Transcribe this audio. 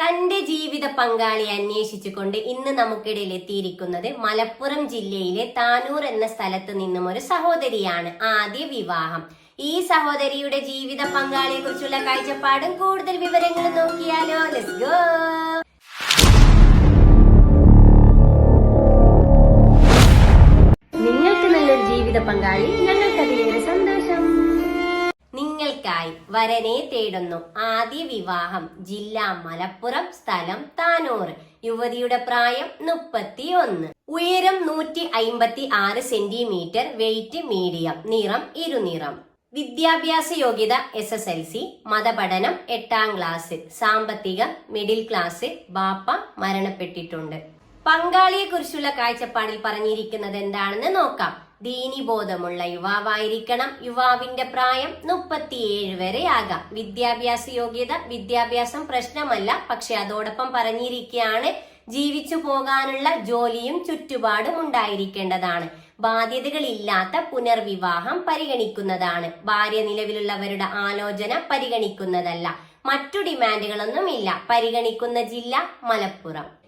തന്റെ ജീവിത പങ്കാളിയെ അന്വേഷിച്ചുകൊണ്ട് ഇന്ന് നമുക്കിടയിൽ എത്തിയിരിക്കുന്നത് മലപ്പുറം ജില്ലയിലെ താനൂർ എന്ന സ്ഥലത്ത് നിന്നും ഒരു സഹോദരിയാണ് ആദ്യ വിവാഹം. ഈ സഹോദരിയുടെ ജീവിത പങ്കാളിയെ കുറിച്ചുള്ള കാഴ്ചപ്പാടും കൂടുതൽ വിവരങ്ങളും നോക്കിയാലോ. ലെറ്റ്സ് ഗോ നിങ്ങൾക്ക് നല്ലൊരു ജീവിത പങ്കാളി നിങ്ങൾക്കായി വരനെ തേടുന്നു. ആദ്യ വിവാഹം. ജില്ല മലപ്പുറം സ്ഥലം താനൂർ. യുവതിയുടെ പ്രായം മുപ്പത്തി ഒന്ന് ഉയരം നൂറ്റി അയിമ്പത്തി ആറ് സെന്റിമീറ്റർ. Wait medium. നിറം ഇരുനിറം. വിദ്യാഭ്യാസ യോഗ്യത എസ് എസ് എൽ സി. മതപഠനം എട്ടാം ക്ലാസ്. സാമ്പത്തിക മിഡിൽ ക്ലാസ്. ബാപ്പ മരണപ്പെട്ടിട്ടുണ്ട്. പങ്കാളിയെ കുറിച്ചുള്ള കാഴ്ചപ്പാടിൽ പറഞ്ഞിരിക്കുന്നത് എന്താണെന്ന് നോക്കാം. ദീനിബോധമുള്ള യുവാവായിരിക്കണം യുവാവിന്റെ പ്രായം മുപ്പത്തിയേഴ് വരെ ആകാം. വിദ്യാഭ്യാസ യോഗ്യത വിദ്യാഭ്യാസം പ്രശ്നമല്ല പക്ഷെ അതോടൊപ്പം പറഞ്ഞിരിക്കുകയാണ് ജീവിച്ചു പോകാനുള്ള ജോലിയും ചുറ്റുപാടും ഉണ്ടായിരിക്കേണ്ടതാണ്. ബാധ്യതകളില്ലാത്ത പുനർവിവാഹം പരിഗണിക്കുന്നതാണ്. ഭാര്യ നിലവിലുള്ളവരുടെ ആലോചന പരിഗണിക്കുന്നതല്ല. മറ്റു ഡിമാൻഡുകളൊന്നുമില്ല. പരിഗണിക്കുന്ന ജില്ല മലപ്പുറം.